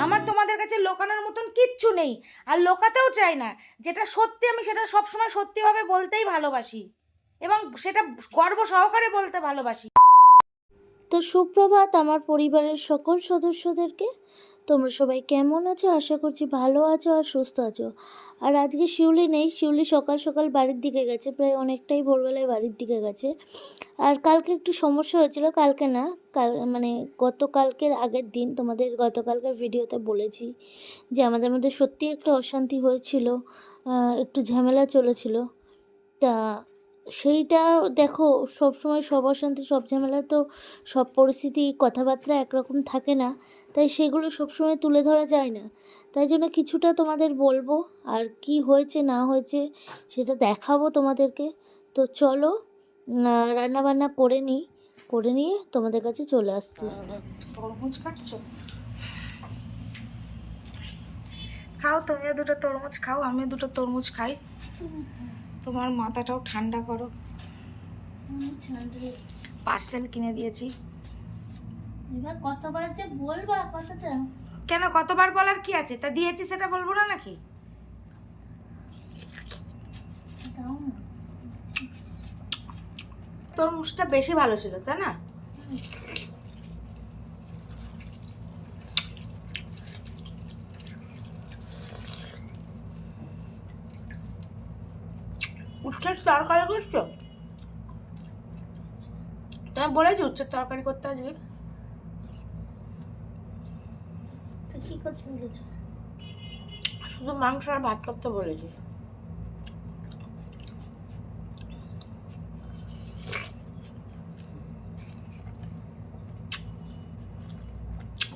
আমার তোমাদের কাছে লোকানোর মতন কিচ্ছু নেই, আর লোকাতেও চাই না। যেটা সত্যি আমি সেটা সবসময় সত্যিভাবে বলতেই ভালোবাসি, এবং সেটা গর্ব সহকারে বলতে ভালোবাসি। তো সুপ্রভাত আমার পরিবারের সকল সদস্যদেরকে, তোমরা সবাই কেমন আছো? আশা করছি ভালো আছো আর সুস্থ আছো। আর আজকে শিউলি নেই, শিউলি সকাল সকাল বাড়ির দিকে গেছে, প্রায় অনেকটাই ভোরবেলায় বাড়ির দিকে গেছে। আর কালকে একটু সমস্যা হয়েছিল, কালকে না, কাল মানে গতকালকের আগের দিন তোমাদের গতকালকের ভিডিওতে বলেছি যে আমাদের মধ্যে সত্যি একটা অশান্তি হয়েছিল একটু ঝামেলা চলেছিল। তা সেইটা দেখো সব সময় সব অশান্তি, সব ঝামেলা তো সব পরিস্থিতি, কথাবার্তা একরকম থাকে না। তাই সেগুলো সবসময় তুলে ধরা যায় না। তাই জন্য কিছুটা তোমাদের বলব আর কি হয়েছে না হয়েছে সেটা দেখাবো তোমাদেরকে। তো চলো রান্না বান্না করে নিই করে নিয়ে তোমাদের কাছে চলে আসছি। তরমুজ কাটছো? খাও তুমিও দুটো তরমুজ খাও আমিও দুটো তরমুজ খাই। তোমার মাথাটাও ঠান্ডা করো। পার্সেল কিনে দিয়েছি। এবার কতবার যে বলবা কথাটা কেন কতবার বলার কি আছে? তা দিয়েছি সেটা বলব না নাকি? দাও না। তরমুজটা বেশি ভালো ছিল তাই না? উচ্ছের তরকারি করছ? তুমি বলেছি উচ্ছের তরকারি করতে আজকে। তো কি করতে বলেছ? শুধু মাংস আর ভাত করতে বলেছি।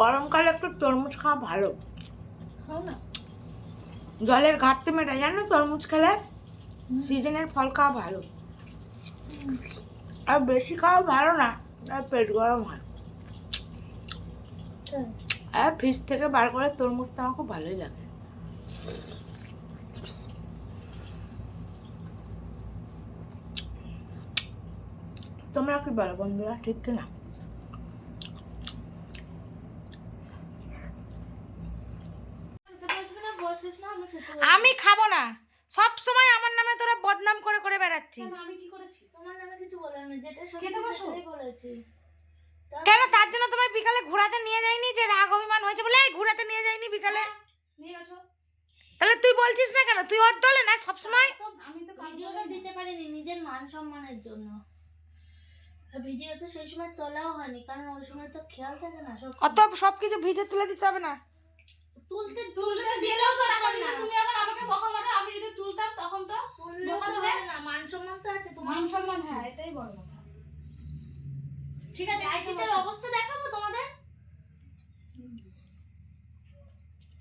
গরমকালে একটু তরমুজ খাওয়া ভালো। না? জলের ঘাটতি মেটায়। জানো তরমুজ খেলে সিজনের ফল খাওয়া ভালো। আর বেশি খাওয়া ভালো না আর পেট গরম হয়। আর ফ্রিজ থেকে বার করে তরমুজটা আমার খুব ভালোই লাগে। তোমরা কি বলো বন্ধুরা ঠিক কিনা? আমি খাব না। সব সময় আমার নামে তোরা বদনাম করে করে বেড়াচ্ছিস। আমি কি করেছি? তোমার নামে কিছু বলার নেই যেটা সত্যি খেতে বসো। সেটাই বলেছি। কেন তার জন্য তোমায় বিকালে ঘোরাতে নিয়ে যাইনি যে রাগ অভিমান হয়েছে বলে? এই ঘোরাতে নিয়ে যাইনি বিকালে। নিয়ে গেছো। তাহলে তুই বলছিস না কেন? তুই ওর দলে না সব সময় আমি তো কাউকে ভিডিওটা দিতে পারিনি নিজের মান সম্মানের জন্য। ভিডিও তো সেই সময় তোলাও হয়নি কারণ ওই সময় তো খেয়াল থাকে না সব অত সব কিছু ভিডিও তুলে দিতে হবে না। তুলতে তুলতে তুলতে দিলেও তো দরকার তখন না। যদি তুমি আবার আমাকে বকা মারো আমি যদি তুলতাম তখন তো তুললেও বকা তো দিলে? হবে না মান সম্মান তো আছে তোমার মান সম্মান হ্যাঁ এটাই বড় কথা ঠিক আছে খেতে নাইটিটার বসো। অবস্থা দেখাবো তোমাদের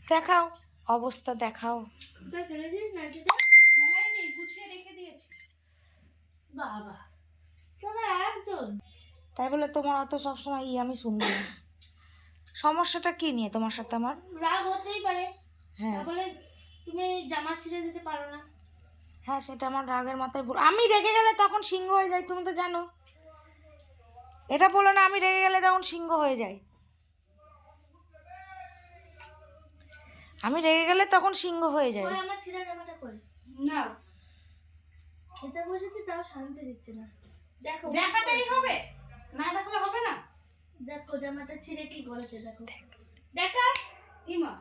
দেখাও অবস্থা দেখাও। কোথায় ফেলেছিস নাইটিটা মেলাই নেই গুছিয়ে রেখে দিয়েছি। বাবা তোমার একজন তাই বলে তোমার অত সবসময় ই আমি শুনব না সমস্যাটা কি নিয়ে তোমার সাথে আমার? রাগ হতেই পারে। হ্যাঁ। তাহলে তুমি জামা ছিঁড়ে দিতে পারো না। হ্যাঁ সেটা আমার রাগের মাথায় ভুল। আমি রেগে গেলে তখন সিংহ হয়ে যায় তুমি তো জানো। এটা বলো না আমি রেগে গেলে তখন সিংহ হয়ে যাই আমি রেগে গেলে তখন সিংহ হয়ে যায়। আমার ছিঁড়া জামাটা কই না। খেতে বসেছি তাও শান্তি দিচ্ছে না। দেখো দেখাতেই হবে। না দেখালে হবে না। দেখো জামাটা ছিঁড়ে কি করেছে দেখো। দেখা। ইমা।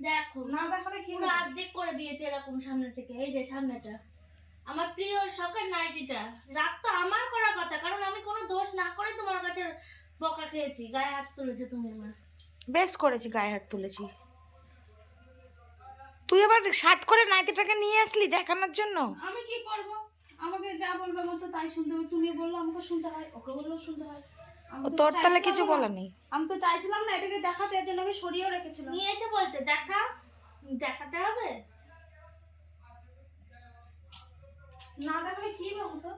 দেখো। না দেখালে কি পুরো অর্ধেক করে দিয়েছে এরকম সামনে থেকে এই যে সামনেটা। আমার প্রিয় শখের নাইটিটা। রাত তো আমার করার কথা কারণ আমি কোনো দোষ না করে তোমার কাছে বকা খেয়েছি গায়ে হাত তুলেছে তুমি আমার বেশ করেছি গায়ে হাত তুলেছি। তুই আবার সাত করে নাইটিটাকে নিয়ে আসলি দেখানোর জন্য? আমি কি করব? আমাকে যা বলবে আমার তো তাই শুনতে হবে। তুমি বলল আমাকে শুনতে হয় ওকে বললেও শুনতে হয়। তোর তাহলে কিছু না। বলার নেই। আমি তো চাইছিলাম না এটাকে দেখাতে এর জন্য আমি সরিয়েও রেখেছিলাম। নিয়ে এসে বলছে দেখা। দেখাতে হবে? না দেখালে কি হবে তো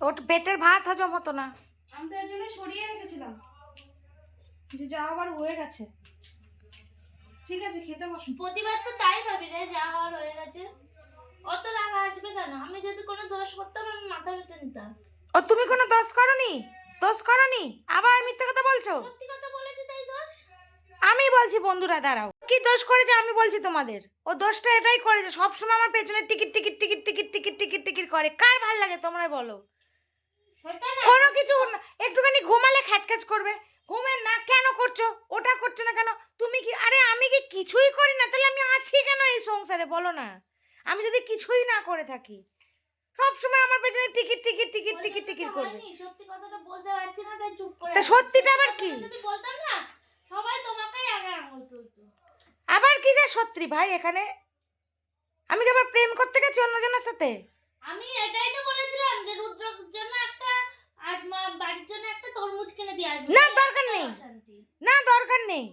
ওর পেটের ভাত হজম হতো না। আমি তো এর জন্য সরিয়ে রেখেছিলাম। যে যা আবার হয়ে গেছে। ঠিক আছে খেতে বসুন প্রতিবার তো তাই ভাবি রে যা হওয়ার হয়ে গেছে। অত রাগ আসবে কেন? আমি যদি কোনো দোষ করতাম আমি মাথা পেতে নিতাম। ও তুমি কোনো দোষ করনি? দোষ করনি? আবার মিথ্যে কথা বলছো? সত্যি কথা বলেছি তাই দোষ? আমি বলছি বন্ধুরা দাঁড়াও। কি দোষ করেছে আমি বলছি তোমাদের? ও দোষটা এটাই করেছে সবসময় আমার পেছনে ticket ticket ticket ticket ticket ticket ticket করে। কার ভালো লাগে তোমরাই বলো। সেটা না ঘুমালে করবে? ঘুমের না কেন করছ? ওটা করছ না কেন? তুমি কি আরে আমি কি কিছুই করি না? তাহলে আমি আছি কেন এই সংসারে? বলো না। আমি যদি কিছুই না করে থাকি সব সময় আমার পেছনে টিকিট টিকিট টিকিট টিকিট টিকিট করবে। সত্যি কথাটা বলতে পারছি না তাই চুপ করে তা সত্যিটা আবার কি? যদি বলতাম না সবাই তোমাকেই আগে আঙুল তুলতো। আবার কি যে সত্যি ভাই এখানে? আমি কি আবার প্রেম করতে গেছি অন্যজনের সাথে? আমি এটাই তো বলেছিলাম যে রুদ্রর জন্য আর মা বাড়ির জন্য একটা তরমুজ কিনে দিয়ে আসবে। না, দরকার নেই। না দরকার নেই।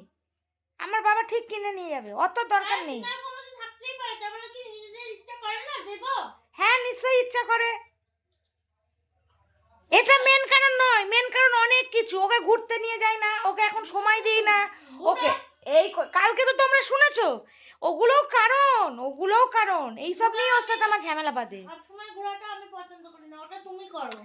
আমার বাবা ঠিক কিনে নিয়ে যাবে অত দরকার নেই। মানে হ্যাঁ নিশ্চয়ই ইচ্ছা করে। এটা মেন কারণ নয় মেন কারণ অনেক কিছু। ওকে ঘুরতে নিয়ে যায় না ওকে এখন সময় দিই না। ওকে এই কালকে তো তোমরা শুনেছো ওগুলোও কারণ ওগুলোও কারণ। এইসব নিয়ে ওর সাথে আমার ঝামেলা বাঁধে। সবসময় ঘোরাটা আমি পছন্দ করি না ওটা তুমি করো।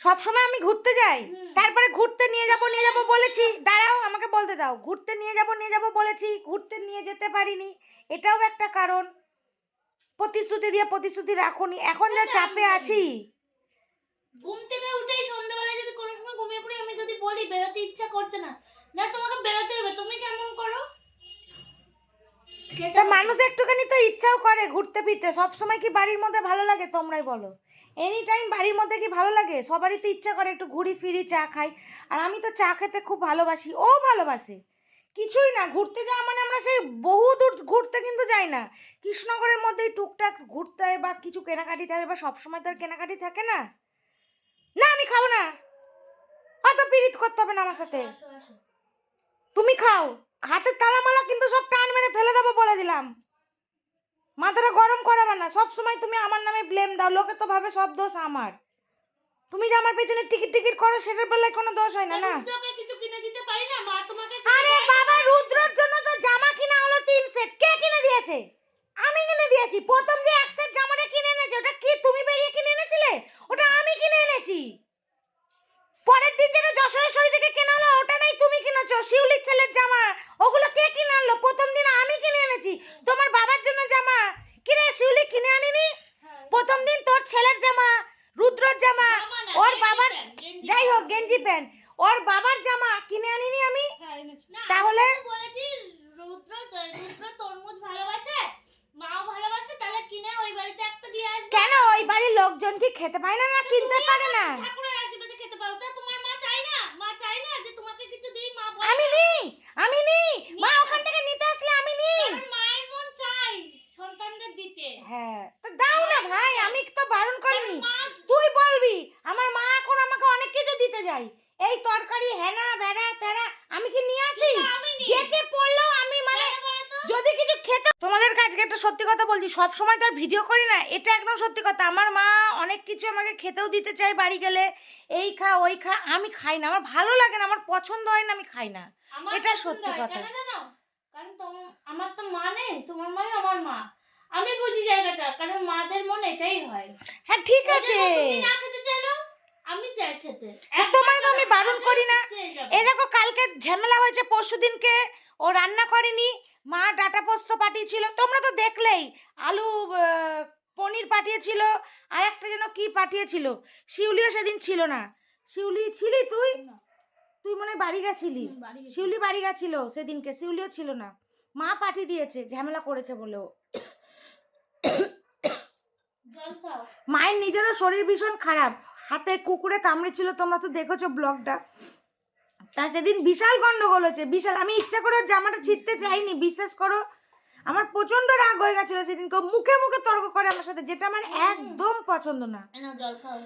সবসময় আমি ঘুরতে যাই। তারপরে ঘুরতে নিয়ে যাব নিয়ে যাব বলেছি। দাঁড়াও আমাকে বলতে দাও। ঘুরতে নিয়ে যাব নিয়ে যাব বলেছি। ঘুরতে নিয়ে যেতে পারিনি। এটাও একটা কারণ। প্রতিশ্রুতি দিয়ে প্রতিশ্রুতি রাখুনি। এখন যা চাপে আছি। ঘুম থেকে উঠেই সন্ধ্যাবেলায় যদি কোনো সময় ঘুমিয়ে পড়ি আমি যদি বলি বেরোতে ইচ্ছা করছে না না তোমাকে বেরোতে হবে। তুমি কেমন করো? তা মানুষ একটুখানি তো ইচ্ছাও করে ঘুরতে ফিরতে। সব সময় কি বাড়ির মধ্যে ভালো লাগে তোমরাই বলো? এনি টাইম বাড়ির মধ্যে কি ভালো লাগে? সবারই তো ইচ্ছা করে একটু ঘুরি ফিরি চা খাই। আর আমি তো চা খেতে খুব ভালোবাসি। ও ভালোবাসে। কিছুই না ঘুরতে যাওয়া মানে আমরা সেই বহু দূর ঘুরতে কিন্তু যাই না। কৃষ্ণনগরের মধ্যেই টুকটাক ঘুরতে হয় বা কিছু কেনাকাটি থাকে বা সবসময় তো আর কেনাকাটি থাকে না। না আমি খাব না। অত পীড়িত করতে হবে না আমার সাথে। তুমি খাও। হাতের তালামালা কিন্তু সব টান মেরে ফেলে দেবো বলে দিলাম। মাথাটা গরম করাবে না। সব সময় তুমি আমার নামে ব্লেম দাও। লোকে তো ভাবে সব দোষ আমার। তুমি যে আমার পেছনে টিকিট টিকিট করো সেটার বেলায় কোনো দোষ হয় না না? কিছু কিনে দিতে পারি না মা তোমাকে আরে বাবা রুদ্রর জন্য তো জামা কিনা হলো তিন সেট কে কিনে দিয়েছে? আমি কিনে দিয়েছি। প্রথম যে এক সেট জামাটা কিনে এনেছে ওটা কি তুমি বেরিয়ে কিনে এনেছিলে ওটা আমি কিনে এনেছি পরের দিন যেটা যশোরের শরী থেকে কেনা হলো ওটা নাই তুমি কিনেছো শিউলির ছেলের জামা ওগুলো কে কিনে আনলো প্রথম দিন আমি কিনে এনেছি তোমার বাবার জন্য জামা কিরে শিউলি কিনে আনিনি প্রথম দিন তোর ছেলের জামা রুদ্রর জামা জামা না, ওর গেঞ্জি বাবার প্যান্ট, গেঞ্জি যাই হোক প্যান্ট। গেঞ্জি প্যান্ট ওর বাবার জামা কিনে আনিনি আমি হ্যাঁ এনেছি না, তাহলে? আমি তো বলেছি রুদ্র রুদ্র তরমুজ ভালোবাসে মাও ভালোবাসে তাহলে কিনে ওই বাড়িতে একটা দিয়ে আসবে কেন ওই বাড়ির লোকজন কি খেতে পায় না না কিনতে পারে না ঠাকুরের আশীর্বাদে খেতে পাও তা তোমার মা চাই না মা চাই না যে তোমাকে কিছু দিই মা বলে আমি নিই আমি নিই মা ওখান থেকে নিতে আসলে আমি নিই কারণ মায়ের মন চাই সন্তানদের দিতে হ্যাঁ তো দাও না ভাই আমি তো বারণ করিনি মা তুই বলবি আমার মা এখন আমাকে অনেক কিছু দিতে যায় এই তরকারি হেনা বেড়া তেরা আমি কি নিয়ে আসি আমি নিই। যেচে পড়লেও আমি মানে কেন বলো তো? যদি কিছু খেতে তোমাদের কাছে একটা সত্যি কথা বলছি সব সময় তো আর ভিডিও করি না এটা একদম সত্যি কথা। আমার মা অনেক কিছু আমাকে খেতেও দিতে চায় বাড়ি গেলে এই খা ওই খা আমি খাই না আমার ভালো লাগে না আমার পছন্দ হয় না আমি খাই না। এটা সত্যি কথা। কারণ আমার তো মা নেই তোমার মাই আমার মা। আমি বুঝি জায়গাটা কারণ মাদের মন এটাই হয়। হ্যাঁ ঠিক আছে। না খেতে চাইলো? আমি চাই খেতে। তোমার তো আমি বারণ করি না। এই দেখো কালকে ঝামেলা হয়েছে পরশু দিনকে ও রান্না করেনি মা ডাটা পোস্ত পাঠিয়েছিল তোমরা তো দেখলেই। আলু পনির পাঠিয়েছিল আর একটা যেন কি পাঠিয়েছিল শিউলিও সেদিন ছিল না। শিউলি ছিলি তুই? তুই মনে বাড়ি গেছিলি। শিউলি বাড়ি গেছিল সেদিনকে শিউলিও ছিল না। মা পাঠিয়ে দিয়েছে ঝামেলা করেছে বলেও। মায়ের নিজেরও শরীর ভীষণ খারাপ। হাতে কুকুরে কামড়েছিল তোমরা তো দেখেছ ব্লগটা। তা সেদিন বিশাল গন্ডগোল হয়েছে বিশাল। আমি ইচ্ছা করে জামাটা ছিঁড়তে চাইনি বিশ্বাস করো। আমার প্রচণ্ড রাগ হয়ে গেছিল সেদিনকে ও মুখে মুখে তর্ক করে আমার সাথে যেটা আমার একদম পছন্দ না। জল খাও।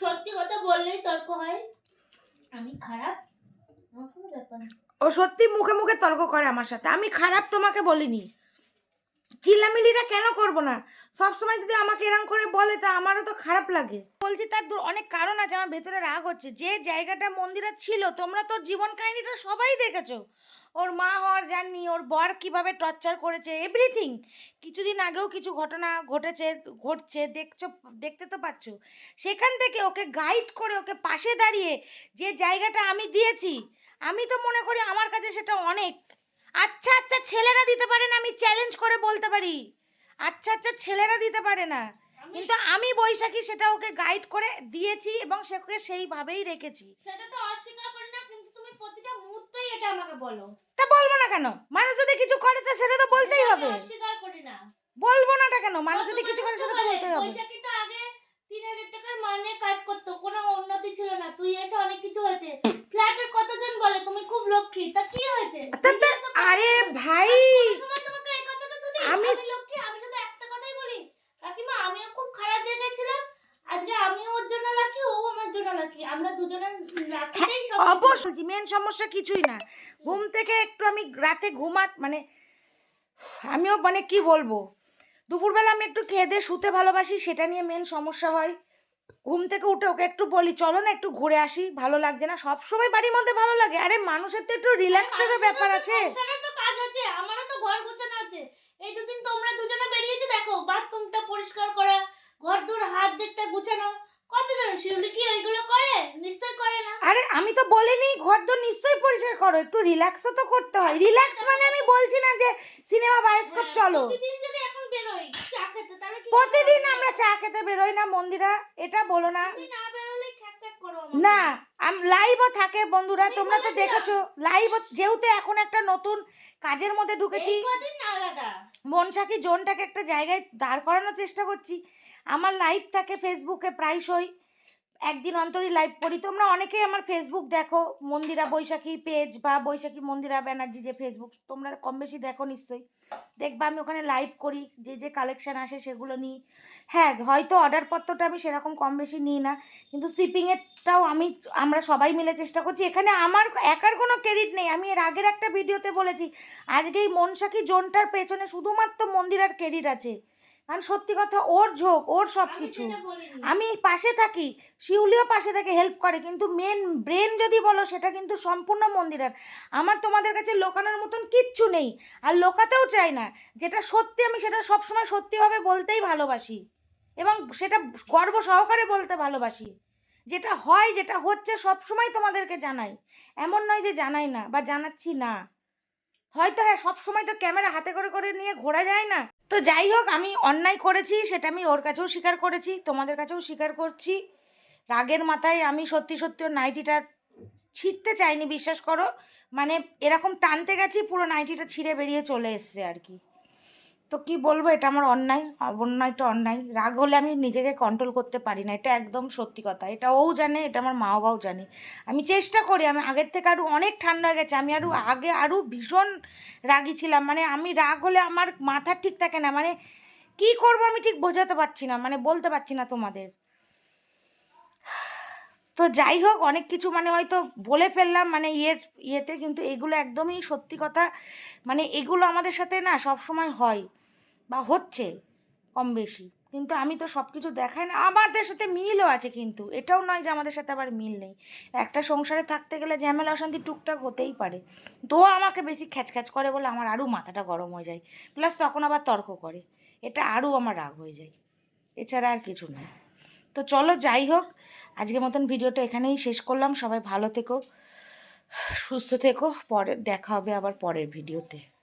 সত্যি কথা বললেই তর্ক হয়। আমি খারাপ? ও সত্যি মুখে মুখে তর্ক করে আমার সাথে আমি খারাপ তোমাকে বলিনি। চিল্লামিলিটা কেন করব না? সব সময় যদি আমাকে এরম করে বলে, তা আমারও তো খারাপ লাগে। বলছি, তার অনেক কারণ আছে, আমার ভেতরে রাগ হচ্ছে। যে জায়গাটা মন্দিরে ছিল, তোমরা তো জীবন কাহিনীটা সবাই দেখেছ। ওর মা হওয়ার জাননি ওর বর কীভাবে টর্চার করেছে, এভরিথিং। কিছুদিন আগেও কিছু ঘটনা ঘটেছে, ঘটছে, দেখছ, দেখতে তো পাচ্ছ। সেখান থেকে ওকে গাইড করে ওকে পাশে দাঁড়িয়ে যে জায়গাটা আমি দিয়েছি, আমি তো মনে করি আমার কাছে সেটা অনেক। আচ্ছা আচ্ছা ছেলেরা দিতে পারে না আমি চ্যালেঞ্জ করে বলতে পারি। আচ্ছা আচ্ছা ছেলেরা দিতে পারে না। কিন্তু আমি বৈশাখী সেটা ওকে গাইড করে দিয়েছি এবং সেকে সেইভাবেই রেখেছি। সেটা তো অস্বীকার করি না কিন্তু তুমি প্রতিটা মুহূর্তেই এটা আমাকে বলো। তা বলব না কেন? মানুষ যদি কিছু করে তো সেটা তো বলতেই হবে। অস্বীকার করি না। বলব না কেন? মানুষ যদি কিছু করে সেটা তো তো বলতেই হবে। বৈশাখী তো আগে তিন হাজার টাকার মাইনে কাজ করতো কোনো উন্নতি ছিল না তুই এসে অনেক কিছু হয়েছে। ফ্ল্যাটের কতজন বলে? তুমি খুব লক্ষ্মী তা কি হয়েছে? আরে ভাই! আমি- আমি লক্ষ্মী আমি শুধু একটা কথাই বলি। কাকিমা আমিও খুব খারাপ জায়গায় ছিলাম। আজকে আমিও ওর জন্য লাকি ও আমার জন্য লাকি আমরা দুজনের লাকিতেই সব অবশ্যই মেন সমস্যা কিছুই না। ঘুম থেকে একটু আমি রাতে ঘুমাত মানে আমিও মানে কি বলব? দুপুরবেলা আমি একটু খেয়ে দিয়ে শুতে ভালোবাসি সেটা নিয়ে মেন সমস্যা হয়। ঘুম থেকে উঠে ওকে একটু বলি চলো না একটু ঘুরে আসি ভালো লাগছে না। সব সময় বাড়ির মধ্যে ভালো লাগে। আরে মানুষের তো একটু রিল্যাক্সের ব্যাপার আছে। তো কাজ আছে আমারও তো ঘর গোছানো আছে। এই দুদিন তোমরা দুজনে বেরিয়েছে দেখো বাথরুমটা পরিষ্কার করা ঘর দূর হাত দেখতে গুছানো কতজন? শিউলি কি ওইগুলো করে? নিশ্চয় করে না। আরে আমি তো বলিনি ঘর তো নিশ্চয়ই পরিষ্কার করো একটু রিল্যাক্সও তো করতে হয়। রিল্যাক্স মানে আমি বলছি না যে সিনেমা বায়োস্কোপ হ্যাঁ, চলো। প্রতিদিন যদি বেরোই চা খেতে তাহলে কি প্রতিদিন আমরা চা খেতে বেরোই না মন্দিরা এটা বলো না। না করো না লাইভও থাকে বন্ধুরা তোমরা তো দেখেছ লাইভ যেহেতু এখন একটা নতুন কাজের মধ্যে ঢুকেছি মনসাকি জোনটাকে একটা জায়গায় দাঁড় করানোর চেষ্টা করছি। আমার লাইভ থাকে ফেসবুকে প্রায়শই। একদিন অন্তরই লাইভ করি। তোমরা অনেকেই আমার ফেসবুক দেখো, মন্দিরা বৈশাখী পেজ বা বৈশাখী মন্দিরা ব্যানার্জি যে ফেসবুক তোমরা কম বেশি দেখো নিশ্চয়ই। দেখবা আমি ওখানে লাইভ করি, যে যে কালেকশান আসে সেগুলো নিই। হ্যাঁ হয়তো অর্ডারপত্রটা আমি সেরকম কম বেশি নিই না, কিন্তু শিপিংয়েরটাও আমি, আমরা সবাই মিলে চেষ্টা করছি। এখানে আমার একার কোনো ক্রেডিট নেই, আমি এর আগের একটা ভিডিওতে বলেছি, আজকে এই মনসাকি জোনটার পেছনে শুধুমাত্র মন্দিরার ক্রেডিট আছে। কারণ সত্যি কথা ওর ঝোঁক ওর সব কিছু। আমি পাশে থাকি শিউলিও পাশে থেকে হেল্প করে কিন্তু মেন ব্রেন যদি বলো সেটা কিন্তু সম্পূর্ণ মন্দিরের। আমার তোমাদের কাছে লোকানোর মতন কিচ্ছু নেই আর লোকাতেও চাই না। যেটা সত্যি আমি সেটা সবসময় সত্যিভাবে বলতেই ভালোবাসি। এবং সেটা গর্ব সহকারে বলতে ভালোবাসি। যেটা হয় যেটা হচ্ছে সবসময় তোমাদেরকে জানাই। এমন নয় যে জানাই না বা জানাচ্ছি না। হয়তো হ্যাঁ সবসময় তো ক্যামেরা হাতে করে করে নিয়ে ঘোরা যায় না। তো যাই হোক, আমি অন্যায় করেছি, সেটা আমি ওর কাছেও স্বীকার করেছি, তোমাদের কাছেও স্বীকার করছি। রাগের মাথায় আমি সত্যি সত্যি ওর নাইটিটা ছিঁড়তে চাইনি, বিশ্বাস করো। মানে এরকম টানতে গেছি, পুরো নাইটিটা ছিঁড়ে বেরিয়ে চলে এসছে আর কি। তো কি বলব এটা আমার অন্যায় অন্যায়টা অন্যায়। রাগ হলে আমি নিজেকে কন্ট্রোল করতে পারি না এটা একদম সত্যি কথা। এটা ও জানে এটা আমার মা বাবাও জানে। আমি চেষ্টা করি আমি আগের থেকে আরও অনেক ঠান্ডা হয়ে গেছে আমি আরও আগে আরও ভীষণ রাগী ছিলাম। মানে আমি রাগ হলে আমার মাথা ঠিক থাকে না মানে কি করব আমি ঠিক বোঝাতে পারছি না মানে বলতে পারছি না তোমাদের। তো যাই হোক অনেক কিছু মানে হয়তো বলে ফেললাম মানে ইয়ের ইয়েতে কিন্তু এগুলো একদমই সত্যি কথা। মানে এগুলো আমাদের সাথে না সব সময় হয়। বা হচ্ছে কম বেশি। কিন্তু আমি তো সব কিছু দেখাই না। আমাদের সাথে মিলও আছে কিন্তু। এটাও নয় যে আমাদের সাথে আবার মিল নেই। একটা সংসারে থাকতে গেলে ঝামেলা অশান্তি টুকটাক হতেই পারে। তো আমাকে বেশি খ্যাচ খ্যাচ করে বলে আমার আরও মাথাটা গরম হয়ে যায়। প্লাস তখন আবার তর্ক করে। এটা আরও আমার রাগ হয়ে যায়। এছাড়া আর কিছু নয়। তো চলো যাই হোক। আজকের মতন ভিডিওটা এখানেই শেষ করলাম। সবাই ভালো থেকো, সুস্থ থেকো। পরে দেখা হবে আবার পরের ভিডিওতে।